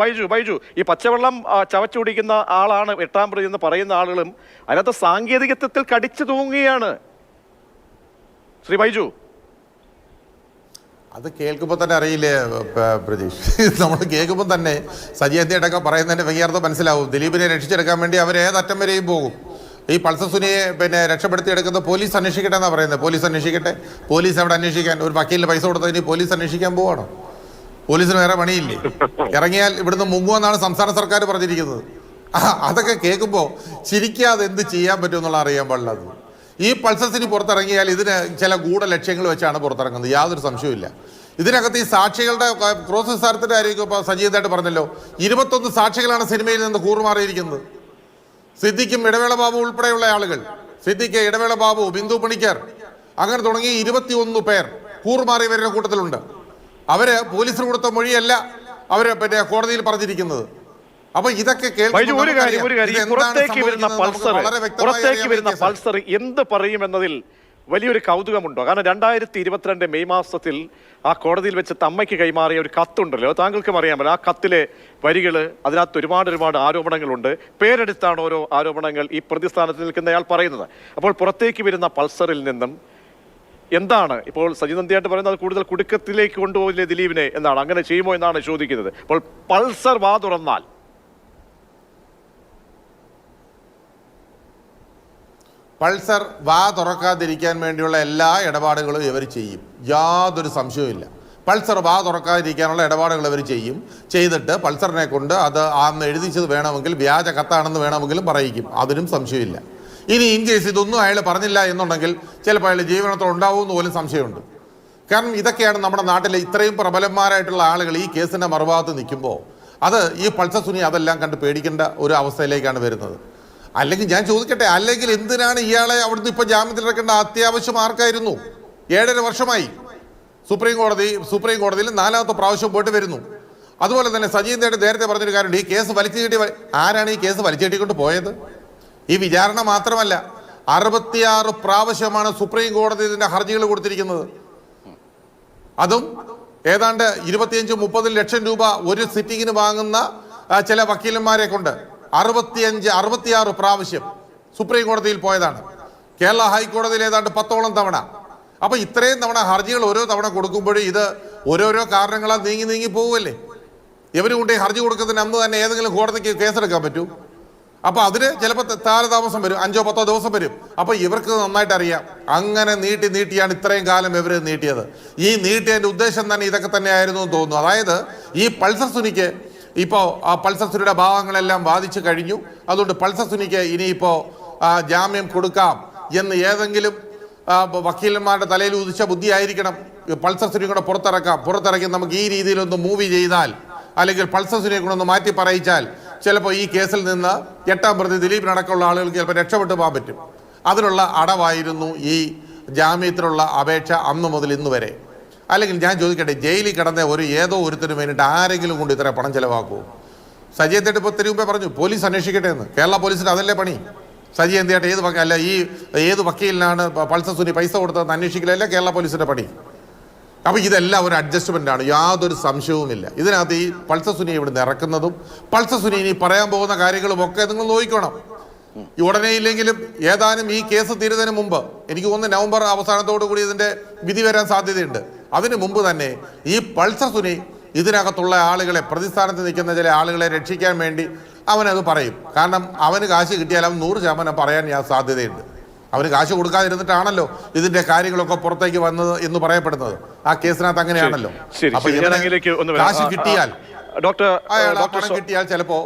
ബൈജു ബൈജു ഈ പച്ചവെള്ളം ചവച്ചു കുടിക്കുന്ന ആളാണ് എട്ടാം പ്രതി എന്ന് പറയുന്ന ആളുകളും അതിനകത്ത് സാങ്കേതികത്വത്തിൽ കടിച്ചു തൂങ്ങുകയാണ്. ശ്രീ ബൈജു അത് കേൾക്കുമ്പോൾ തന്നെ അറിയില്ലേ പ്രതീഷ്? നമ്മൾ കേൾക്കുമ്പോൾ തന്നെ സജീവത്തിയടക്കം പറയുന്നതിന്റെ വ്യക്തിയാർത്ഥം മനസ്സിലാവും. ദിലീപിനെ രക്ഷിച്ചെടുക്കാൻ വേണ്ടി അവർ ഏതറ്റം വരെയും പോകും. ഈ പൾസസുനിയെ പിന്നെ രക്ഷപ്പെടുത്തിയെടുക്കുന്ന പോലീസ് അന്വേഷിക്കട്ടെ എന്നാണ് പറയുന്നത്. പോലീസ് അന്വേഷിക്കട്ടെ. പോലീസ് അവിടെ അന്വേഷിക്കാൻ ഒരു വക്കീലിന് പൈസ കൊടുത്തതിന് പോലീസ് അന്വേഷിക്കാൻ പോവാണോ? പോലീസിന് വേറെ പണിയില്ലേ? ഇറങ്ങിയാൽ ഇവിടുന്ന് മുങ്ങുമെന്നാണ് സംസ്ഥാന സർക്കാർ പറഞ്ഞിരിക്കുന്നത്. അതൊക്കെ കേൾക്കുമ്പോൾ ചിരിക്കാതെ എന്ത് ചെയ്യാൻ പറ്റുമെന്നുള്ള അറിയാൻ പാടില്ലാത്തത് ഈ പൾസസിന് പുറത്തിറങ്ങിയാൽ ഇതിന് ചില ഗൂഢ ലക്ഷ്യങ്ങൾ വെച്ചാണ് പുറത്തിറങ്ങുന്നത്. യാതൊരു സംശയവുമില്ല. ഇതിനകത്ത് ഈ സാക്ഷികളുടെ ക്രോസ് വിസ്താരത്തിന്റെ കാര്യമൊക്കെ ഇപ്പോൾ സജീവതായിട്ട് പറഞ്ഞല്ലോ. ഇരുപത്തൊന്ന് സാക്ഷികളാണ് സിനിമയിൽ നിന്ന് കൂറുമാറിയിരിക്കുന്നത്. സിദ്ദിഖും ഇടവേള ബാബു ഉൾപ്പെടെയുള്ള ആളുകൾ. സിദ്ദിഖ് ഇടവേള ബാബു ബിന്ദു പണിക്കർ. അങ്ങനെ തുടങ്ങി ഇരുപത്തിയൊന്ന് പേർ കൂറുമാറിയവരുടെ കൂട്ടത്തിലുണ്ട്. അവർ പോലീസിന് കൊടുത്ത മൊഴിയല്ല അവർ പിന്നെ കോടതിയിൽ പറഞ്ഞിരിക്കുന്നത്. അപ്പൊ ഇതൊക്കെ പുറത്തേക്ക് വരുന്ന പൾസർ പുറത്തേക്ക് വരുന്ന പൾസർ എന്ത് പറയുമെന്നതിൽ വലിയൊരു കൗതുകമുണ്ടോ? കാരണം രണ്ടായിരത്തി ഇരുപത്തിരണ്ട് മെയ് മാസത്തിൽ ആ കോടതിയിൽ വെച്ച് തമ്മയ്ക്ക് കൈമാറിയ ഒരു കത്തുണ്ടല്ലോ. താങ്കൾക്കും അറിയാമല്ലോ. ആ കത്തിലെ വരികൾ അതിനകത്ത് ഒരുപാട് ഒരുപാട് ആരോപണങ്ങളുണ്ട്. പേരെടുത്താണ് ഓരോ ആരോപണങ്ങൾ ഈ പ്രതിസ്ഥാനത്ത് നിൽക്കുന്നയാൾ പറയുന്നത്. അപ്പോൾ പുറത്തേക്ക് വരുന്ന പൾസറിൽ നിന്നും എന്താണ്? ഇപ്പോൾ സജിനന്ദിയായിട്ട് പറയുന്നത് അത് കൂടുതൽ കുടുക്കത്തിലേക്ക് കൊണ്ടുപോകില്ലേ ദിലീപിനെ എന്നാണ്. അങ്ങനെ ചെയ്യുമോ എന്നാണ് ചോദിക്കുന്നത്. അപ്പോൾ പൾസർ വാ തുറന്നാൽ. പൾസർ വാ തുറക്കാതിരിക്കാൻ വേണ്ടിയുള്ള എല്ലാ ഇടപാടുകളും ഇവർ ചെയ്യും. യാതൊരു സംശയവുമില്ല പൾസർ വാ തുറക്കാതിരിക്കാനുള്ള ഇടപാടുകൾ ഇവർ ചെയ്യും. ചെയ്തിട്ട് പൾസറിനെ കൊണ്ട് അത് അന്ന് എഴുതിച്ചത് വേണമെങ്കിൽ വ്യാജ കത്താണെന്ന് വേണമെങ്കിലും പറയിക്കും. അതിനും സംശയമില്ല. ഇനി ഇൻ കേസ് ഇതൊന്നും അയാൾ പറഞ്ഞില്ല എന്നുണ്ടെങ്കിൽ ചിലപ്പോൾ അയാൾ ജീവനത്തോടെ ഉണ്ടാവും എന്ന് പോലും സംശയമുണ്ട്. കാരണം ഇതൊക്കെയാണ് നമ്മുടെ നാട്ടിലെ ഇത്രയും പ്രബലന്മാരായിട്ടുള്ള ആളുകൾ ഈ കേസിന്റെ മറുഭാഗത്ത് നിൽക്കുമ്പോൾ അത് ഈ പൾസർ സുനി അതെല്ലാം കണ്ട് പേടിക്കേണ്ട ഒരു അവസ്ഥയിലേക്കാണ് വരുന്നത്. അല്ലെങ്കിൽ ഞാൻ ചോദിക്കട്ടെ അല്ലെങ്കിൽ എന്തിനാണ് ഇയാളെ അവിടുന്ന് ഇപ്പോൾ ജാമ്യത്തിൽ ഇറക്കേണ്ട അത്യാവശ്യം ആർക്കായിരുന്നു? ഏഴര വർഷമായി. സുപ്രീം കോടതി സുപ്രീം കോടതിയിൽ നാലാമത്തെ പ്രാവശ്യം പോയിട്ട് വരുന്നു. അതുപോലെ തന്നെ സജീന്ദ്രയുടെ നേരത്തെ പറഞ്ഞൊരു കാര്യമുണ്ട് ഈ കേസ് വലിച്ചു കെട്ടി ആരാണ് ഈ കേസ് വലിച്ചു കെട്ടിക്കൊണ്ട് പോയത്? ഈ വിചാരണ മാത്രമല്ല അറുപത്തിയാറ് പ്രാവശ്യമാണ് സുപ്രീം കോടതി ഇതിന്റെ ഹർജികൾ കൊടുത്തിരിക്കുന്നത്. അതും ഏതാണ്ട് ഇരുപത്തിയഞ്ച് മുപ്പത് ലക്ഷം രൂപ ഒരു സിറ്റിങ്ങിന് വാങ്ങുന്ന ചില വക്കീലന്മാരെ കൊണ്ട് അറുപത്തിയഞ്ച് അറുപത്തിയാറ് പ്രാവശ്യം സുപ്രീം കോടതിയിൽ പോയതാണ്. കേരള ഹൈക്കോടതിയിൽ ഏതാണ്ട് പത്തോളം തവണ. അപ്പൊ ഇത്രയും തവണ ഹർജികൾ ഓരോ തവണ കൊടുക്കുമ്പോഴും ഇത് ഓരോരോ കാരണങ്ങളാൽ നീങ്ങി നീങ്ങി പോവുമല്ലേ ഇവരും കൊണ്ട് ഹർജി കൊടുക്കുന്നതിന് അന്ന് തന്നെ ഏതെങ്കിലും കോടതിക്ക് കേസെടുക്കാൻ പറ്റൂ? അപ്പൊ അതിന് ചിലപ്പോൾ താരതാമസം വരും. അഞ്ചോ പത്തോ ദിവസം വരും. അപ്പൊ ഇവർക്ക് നന്നായിട്ട് അറിയാം. അങ്ങനെ നീട്ടി നീട്ടിയാണ് ഇത്രയും കാലം ഇവർ നീട്ടിയത്. ഈ നീട്ടിയതിന്റെ ഉദ്ദേശം തന്നെ ഇതൊക്കെ തന്നെയായിരുന്നു എന്ന് തോന്നുന്നു. അതായത് ഈ പൾസർ സുനിക്ക് ഇപ്പോൾ ആ പൾസർ സുനിയുടെ ഭാഗങ്ങളെല്ലാം ബാധിച്ചു കഴിഞ്ഞു. അതുകൊണ്ട് പൾസർ സുനിക്ക് ഇനിയിപ്പോൾ ജാമ്യം കൊടുക്കാം എന്ന് ഏതെങ്കിലും വക്കീലന്മാരുടെ തലയിൽ ഉദിച്ച ബുദ്ധിയായിരിക്കണം പൾസർ സുനി കൂടെ പുറത്തിറക്കാം. പുറത്തിറക്കി നമുക്ക് ഈ രീതിയിലൊന്ന് മൂവി ചെയ്താൽ അല്ലെങ്കിൽ പൾസർ സുനിയെ ഒന്ന് മാറ്റി പറയിച്ചാൽ ചിലപ്പോൾ ഈ കേസിൽ നിന്ന് എട്ടാം പ്രതി ദിലീപിനടക്കമുള്ള ആളുകൾക്ക് ചിലപ്പോൾ രക്ഷപ്പെട്ടു പോകാൻ പറ്റും. അതിനുള്ള അടവായിരുന്നു ഈ ജാമ്യത്തിനുള്ള അപേക്ഷ അന്ന് മുതൽ ഇന്ന് വരെ. അല്ലെങ്കിൽ ഞാൻ ചോദിക്കട്ടെ ജയിലിൽ കിടന്ന ഒരു ഏതോ ഒരുത്തിനും വേണ്ടിയിട്ട് ആരെങ്കിലും കൊണ്ട് ഇത്ര പണം ചെലവാക്കുമോ സജയത്തേട്ട് ഇപ്പോൾ തിരുമുമ്പേ പറഞ്ഞു പോലീസ് അന്വേഷിക്കട്ടെ എന്ന്. കേരള പോലീസിന് അതല്ലേ പണി? സജി എന്തിയായിട്ട് ഏത് അല്ല ഈ ഏത് വക്കീലിനാണ് പൾസർ സുനി പൈസ കൊടുത്തതെന്ന് അന്വേഷിക്കലല്ലേ കേരള പോലീസിന്റെ പണി? അപ്പൊ ഇതെല്ലാം ഒരു അഡ്ജസ്റ്റ്മെന്റ് ആണ്. യാതൊരു സംശയവുമില്ല. ഇതിനകത്ത് ഈ പൾസസുനി ഇവിടെ ഇറക്കുന്നതും പൾസസുനി ഇനി പറയാൻ പോകുന്ന കാര്യങ്ങളും ഒക്കെ നിങ്ങൾ നോക്കിക്കോണം. ഉടനെ ഇല്ലെങ്കിലും ഏതാനും ഈ കേസ് തീരുന്നതിന് മുമ്പ് എനിക്ക് തോന്നുന്നു നവംബർ അവസാനത്തോടു കൂടി ഇതിന്റെ വിധി വരാൻ സാധ്യതയുണ്ട്. അതിനു മുമ്പ് തന്നെ ഈ പൾസസുനി ഇതിനകത്തുള്ള ആളുകളെ പ്രതിസ്ഥാനത്ത് നിൽക്കുന്ന ചില ആളുകളെ രക്ഷിക്കാൻ വേണ്ടി അവനത് പറയും. കാരണം അവന് കാശ് കിട്ടിയാൽ അവൻ നൂറ് ശതമാനം പറയാൻ ഞാൻ സാധ്യതയുണ്ട്. അവന് കാശ് കൊടുക്കാതിരുന്നിട്ടാണല്ലോ ഇതിന്റെ കാര്യങ്ങളൊക്കെ പുറത്തേക്ക് വന്നത് എന്ന് പറയപ്പെടുന്നത്. ആ കേസിനകത്ത് അങ്ങനെയാണല്ലോ. അപ്പൊ. കാശ് കിട്ടിയാൽ ഡോക്ടർ കിട്ടിയാൽ ചിലപ്പോ